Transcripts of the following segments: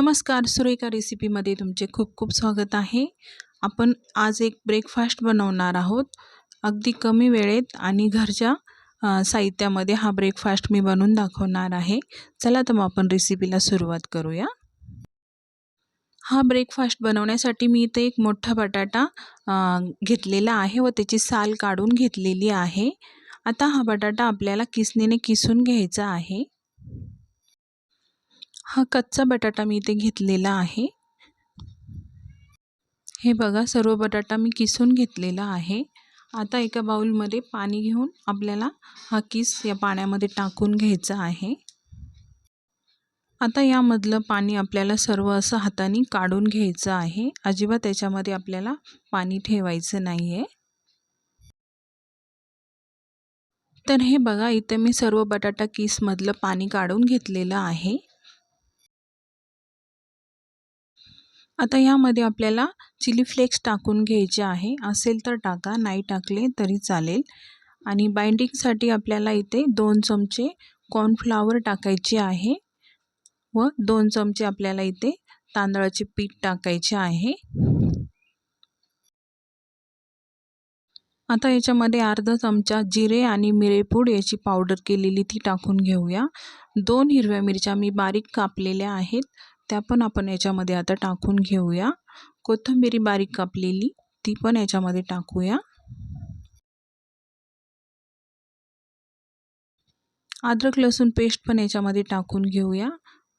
नमस्कार सुरेखा रेसिपीमध्ये तुमचे खूप खूप स्वागत आहे. आपण आज एक ब्रेकफास्ट बनवणार आहोत. अगदी कमी वेळेत आणि घरच्या साहित्यामध्ये हा ब्रेकफास्ट मी बनवून दाखवणार आहे. चला तर मग आपण रेसिपीला सुरुवात करूया. हा ब्रेकफास्ट बनवण्यासाठी मी इथे एक मोठा बटाटा घेतलेला आहे व त्याची साल काढून घेतलेली आहे. आता हा बटाटा आपल्याला किसणीने किसून घ्यायचा आहे. हा कच्चा बटाटा मी इथे घेतलेला आहे. हे बघा सर्व बटाटा मी किसून घेतलेला आहे. आता एका बाऊलमध्ये पाणी घेऊन आपल्याला हा किस या पाण्यामध्ये टाकून घ्यायचा आहे. आता यामधलं पाणी आपल्याला सर्व असं हाताने काढून घ्यायचं आहे. अजिबात त्याच्यामध्ये आपल्याला पाणी ठेवायचं नाही आहे तर हे बघा इथे मी सर्व बटाटा किसमधलं पाणी काढून घेतलेलं आहे. आता यामध्ये आपल्याला चिली फ्लेक्स टाकून घ्यायचे आहे. असेल तर टाका नाही टाकले तरी चालेल. आणि बाइंडिंगसाठी आपल्याला इथे दोन चमचे कॉर्नफ्लावर टाकायचे आहे व दोन चमचे आपल्याला इथे तांदळाचे पीठ टाकायचे आहे. आता याच्यामध्ये अर्धा चमचा जिरे आणि मिरेपूड याची पावडर केलेली ती टाकून घेऊया. दोन हिरव्या मिरच्या मी बारीक कापलेल्या आहेत. त्या पण आपण याच्यामध्ये आता टाकून घेऊया. कोथिंबिरी बारीक कापलेली ती पण याच्यामध्ये टाकूया. अद्रक लसूण पेस्ट पण याच्यामध्ये टाकून घेऊया.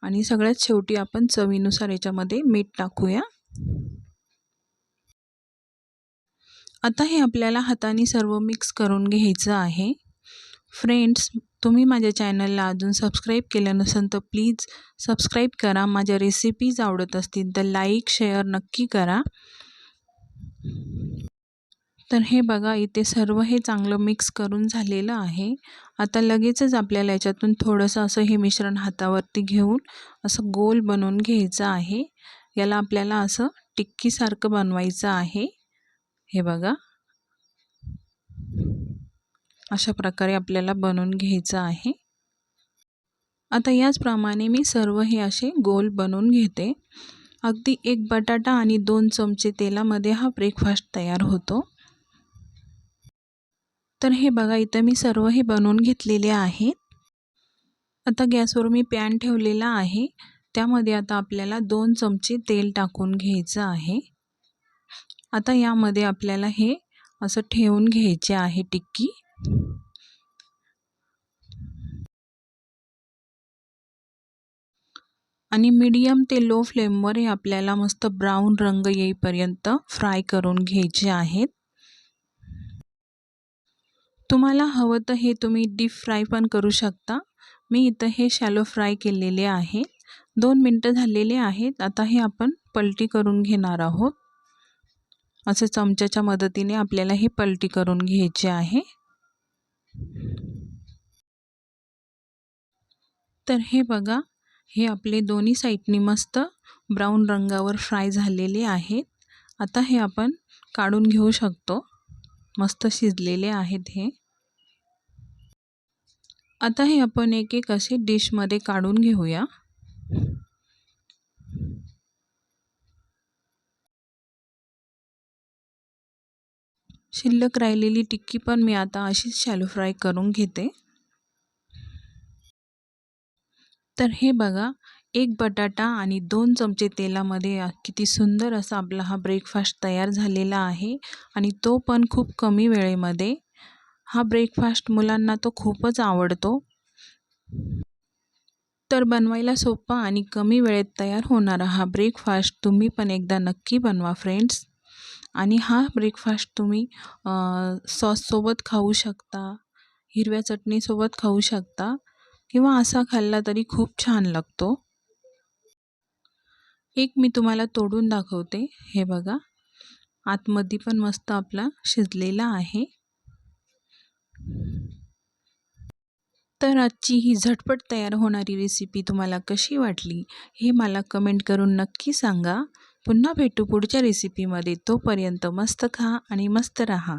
आणि सगळ्यात शेवटी आपण चवीनुसार याच्यामध्ये मीठ टाकूया. आता हे आपल्याला हाताने सर्व मिक्स करून घ्यायचं आहे. फ्रेंड्स तुम्ही माझ्या चॅनलला अजून सबस्क्राईब केलं नसेल तर प्लीज सबस्क्राईब करा. माझ्या रेसिपीज आवडत असतील तर लाईक शेअर नक्की करा. तर हे बघा इथे सर्व हे चांगलं मिक्स करून झालेलं आहे. आता लगेचच आपल्याला याच्यातून थोडंसं असं हे मिश्रण हातावरती घेऊन असं गोल बनवून घ्यायचं आहे. याला आपल्याला असं टिक्कीसारखं बनवायचं आहे. हे बघा. अशा प्रकारे आपल्याला बनवून घ्यायचं आहे. आता याचप्रमाणे मी सर्व हे असे गोल बनवून घेते. अगदी एक बटाटा आणि दोन चमचे तेलामध्ये हा ब्रेकफास्ट तयार होतो. तर हे बघा इथं मी सर्व हे बनवून घेतलेले आहेत आता गॅसवर मी पॅन ठेवलेला आहे. त्यामध्ये आता आपल्याला दोन चमचे तेल टाकून घ्यायचं आहे. आता यामध्ये आपल्याला हे असं ठेवून घ्यायचे आहे टिक्की. आणि मीडियम ते लो फ्लेमवर हे आपल्याला मस्त ब्राऊन रंग येईपर्यंत फ्राय करून घ्यायचे आहेत. तुम्हाला हवं तर हे तुम्ही डीप फ्राय पण करू शकता. मी इथं हे शॅलो फ्राय केलेले आहे. दोन मिनटं झालेले आहेत. आता हे आपण पलटी करून घेणार आहोत. असं चमच्याच्या मदतीने आपल्याला हे पलटी करून घ्यायचे आहे. तर हे बघा हे आपले दोन्ही साईडनी मस्त ब्राऊन रंगावर फ्राय झालेले आहेत. आता हे आपण काढून घेऊ शकतो. मस्त शिजलेले आहेत हे. आता हे आपण एक एक असे डिशमध्ये काढून घेऊया. शिल्लक राहिलेली टिक्की पण मी आता अशीच शॅलो फ्राय करून घेते. तर हे बघा एक बटाटा आणि दोन चमचे तेलामध्ये किती सुंदर असा आपला हा ब्रेकफास्ट तयार झालेला आहे आणि तो पण खूप कमी वेळेमध्ये. हा ब्रेकफास्ट मुलांना तो खूपच आवडतो. तर बनवायला सोपा आणि कमी वेळेत तयार होणारा हा ब्रेकफास्ट तुम्ही पण एकदा नक्की बनवा फ्रेंड्स आणि हा ब्रेकफास्ट तुम्ही सॉससोबत खाऊ शकता हिरव्या चटणीसोबत खाऊ शकता. किंवा असा खाल्ला तरी खूप छान लागतो. एक मी तुम्हाला तोडून दाखवते. हे बघा. आतमध्ये पण मस्त आपला शिजलेला आहे. तर आजची ही झटपट तयार होणारी रेसिपी तुम्हाला कशी वाटली हे मला कमेंट करून नक्की सांगा. पुन्हा भेटू पुढच्या रेसिपीमध्ये तोपर्यंत मस्त खा आणि मस्त रहा.